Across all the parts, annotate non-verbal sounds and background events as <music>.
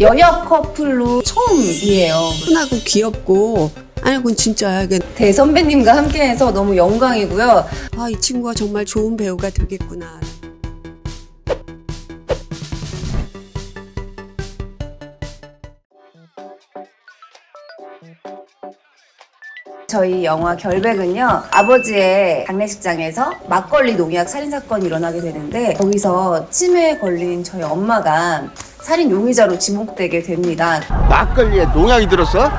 여여 커플로 처음이에요. 순하고 귀엽고 아니 그건 진짜야. 이게 대선배님과 함께해서 너무 영광이고요. 아, 이 친구가 정말 좋은 배우가 되겠구나. 저희 영화 결백은요 아버지의 장례식장에서 막걸리 농약 살인 사건이 일어나게 되는데 거기서 치매에 걸린 저희 엄마가 살인 용의자로 지목되게 됩니다. 막걸리에 농약이 들었어?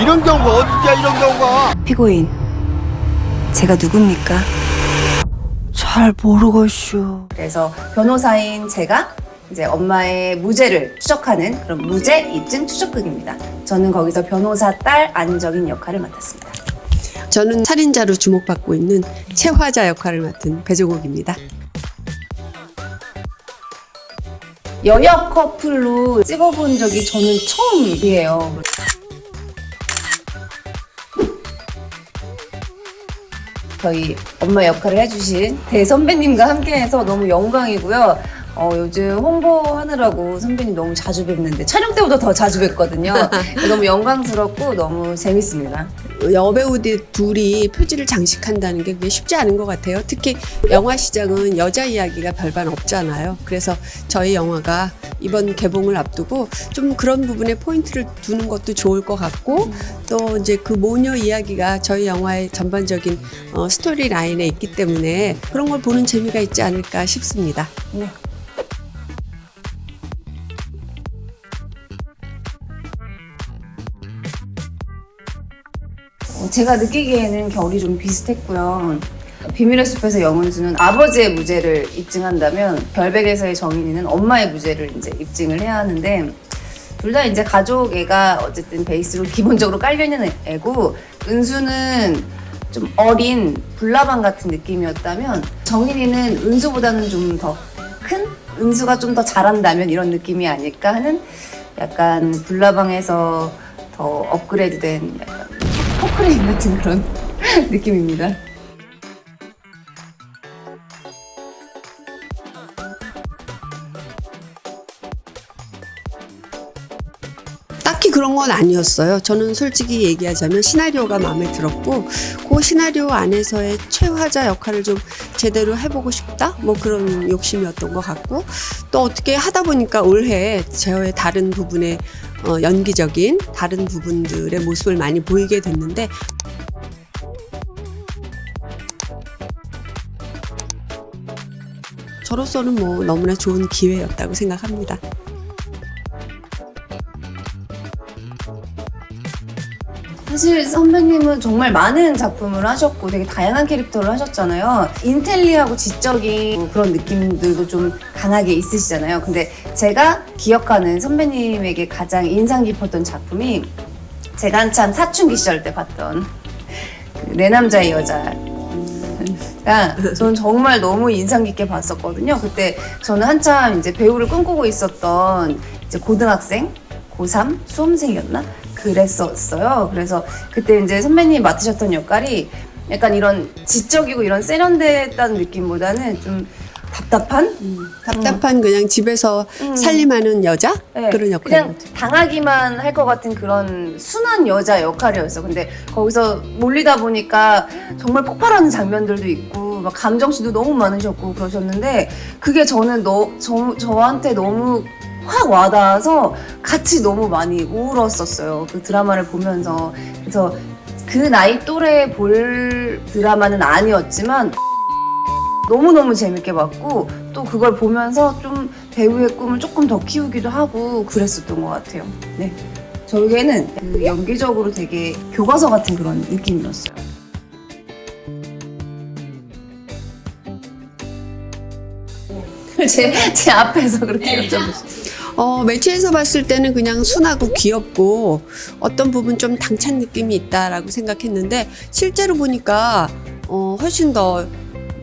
이런 경우가 어디야 이런 경우가 피고인 제가 누굽니까? 잘 모르겠슈. 그래서 변호사인 제가 이제 엄마의 무죄를 추적하는 그런 무죄 입증 추적극입니다. 저는 거기서 변호사 딸 안정인 역할을 맡았습니다. 저는 살인자로 주목받고 있는 최화자 역할을 맡은 배종옥입니다. 여여 커플로 찍어본 적이 저는 처음이에요. 저희 엄마 역할을 해주신 대선배님과 함께해서 너무 영광이고요. 어, 요즘 홍보하느라고 선배님 너무 자주 뵙는데 촬영 때보다 더 자주 뵙거든요. <laughs> 너무 영광스럽고 너무 재밌습니다. 여배우들 둘이 표지를 장식한다는 게 그게 쉽지 않은 것 같아요. 특히 영화 시장은 여자 이야기가 별반 없잖아요. 그래서 저희 영화가 이번 개봉을 앞두고 좀 그런 부분에 포인트를 두는 것도 좋을 것 같고 또 이제 그 모녀 이야기가 저희 영화의 전반적인 어, 스토리 라인에 있기 때문에 그런 걸 보는 재미가 있지 않을까 싶습니다. 네. 제가 느끼기에는 결이 좀 비슷했고요. 비밀의 숲에서 영은수는 아버지의 무죄를 입증한다면 별백에서의 정인이는 엄마의 무죄를 이제 입증을 해야 하는데 둘 다 이제 가족 애가 어쨌든 베이스로 기본적으로 깔려 있는 애고 은수는 좀 어린 불나방 같은 느낌이었다면 정인이는 은수보다는 좀 더 큰 은수가 좀 더 잘한다면 이런 느낌이 아닐까 하는 약간 불나방에서 더 업그레이드된 포크레인 같은 그런 <laughs> 느낌입니다. 딱히 그런 건 아니었어요. 저는 솔직히 얘기하자면 시나리오가 마음에 들었고 그 시나리오 안에서의 최화자 역할을 좀 제대로 해보고 싶다 뭐 그런 욕심이었던 것 같고 또 어떻게 하다 보니까 올해 저의 다른 부분의 어, 연기적인 다른 부분들의 모습을 많이 보이게 됐는데 저로서는 뭐 너무나 좋은 기회였다고 생각합니다. 사실 선배님은 정말 많은 작품을 하셨고 되게 다양한 캐릭터를 하셨잖아요. 인텔리하고 지적인 그런 느낌들도 좀 강하게 있으시잖아요. 근데 제가 기억하는 선배님에게 가장 인상 깊었던 작품이 제가 한참 사춘기 시절 때 봤던 그 내 남자의 여자. 가 저는 정말 너무 인상 깊게 봤었거든요. 그때 저는 한참 이제 배우를 꿈꾸고 있었던 이제 고등학생, 고3 수험생이었나? 그랬었어요. 그래서 그때 이제 선배님이 맡으셨던 역할이 약간 이런 지적이고 이런 세련됐다는 느낌보다는 좀 답답한? 답답한 그냥 집에서 음. 살림하는 여자 네, 그런 역할. 그냥 당하기만 할 것 같은 그런 순한 여자 역할이었어. 근데 거기서 몰리다 보니까 정말 폭발하는 장면들도 있고 막 감정씨도 너무 많으셨고 그러셨는데 그게 저는 너, 저, 저한테 너무 확 와닿아서 같이 너무 많이 울었었어요. 그 드라마를 보면서. 그래서 그 나이 또래 볼 드라마는 아니었지만 너무너무 재밌게 봤고 또 그걸 보면서 좀 배우의 꿈을 조금 더 키우기도 하고 그랬었던 것 같아요. 네. 저에게는 그 연기적으로 되게 교과서 같은 그런 느낌이었어요. 제, 제 앞에서 그렇게 여쭤보시죠. 어, 매체에서 봤을 때는 그냥 순하고 귀엽고 어떤 부분 좀 당찬 느낌이 있다라고 생각했는데 실제로 보니까 어, 훨씬 더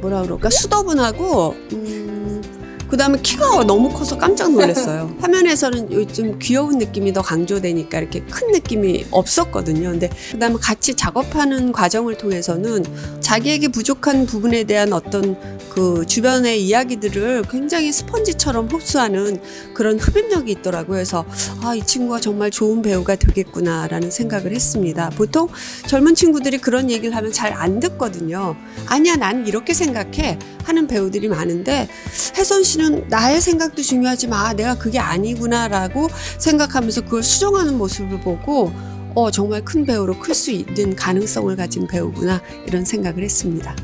뭐라 그럴까 수더분하고 음, 그다음에 키가 너무 커서 깜짝 놀랐어요. <laughs> 화면에서는 요즘 귀여운 느낌이 더 강조되니까 이렇게 큰 느낌이 없었거든요. 근데 그다음에 같이 작업하는 과정을 통해서는 자기에게 부족한 부분에 대한 어떤 그 주변의 이야기들을 굉장히 스펀지처럼 흡수하는 그런 흡입력이 있더라고요. 그래서 아, 이 친구가 정말 좋은 배우가 되겠구나라는 생각을 했습니다. 보통 젊은 친구들이 그런 얘기를 하면 잘 안 듣거든요. 아니야, 난 이렇게 생각해. 하는 배우들이 많은데 혜선 씨는 나의 생각도 중요하지만 아, 내가 그게 아니구나라고 생각하면서 그걸 수정하는 모습을 보고 어, 정말 큰 배우로 클 수 있는 가능성을 가진 배우구나 이런 생각을 했습니다.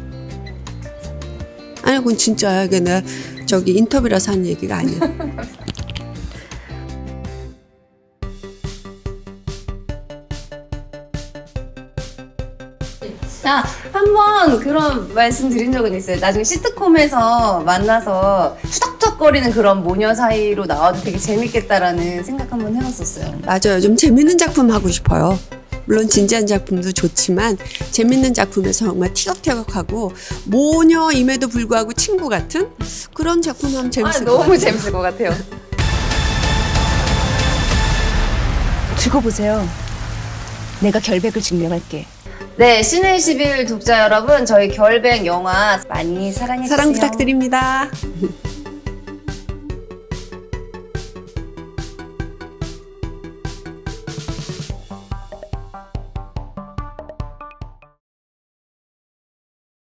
아니, 그건 진짜야. 이게 내가 저기 인터뷰라서 한 얘기가 아니야. <laughs> 아, 한번 그런 말씀 드린 적은 있어요. 나중에 시트콤에서 만나서 투닥투닥거리는 그런 모녀 사이로 나와도 되게 재밌겠다라는 생각 한번 해봤었어요. 맞아요. 좀 재밌는 작품 하고 싶어요. 물론 진지한 작품도 좋지만 재밌는 작품에서 정말 티격태격하고 모녀임에도 불구하고 친구 같은 그런 작품 하면 재밌을 것 같아요. 아, 너무 재밌을 것 같아요. 두고 보세요. 내가 결백을 증명할게. 네, 신의 11 독자 여러분, 저희 결백 영화 많이 사랑해주세요. 사랑 부탁드립니다. <laughs>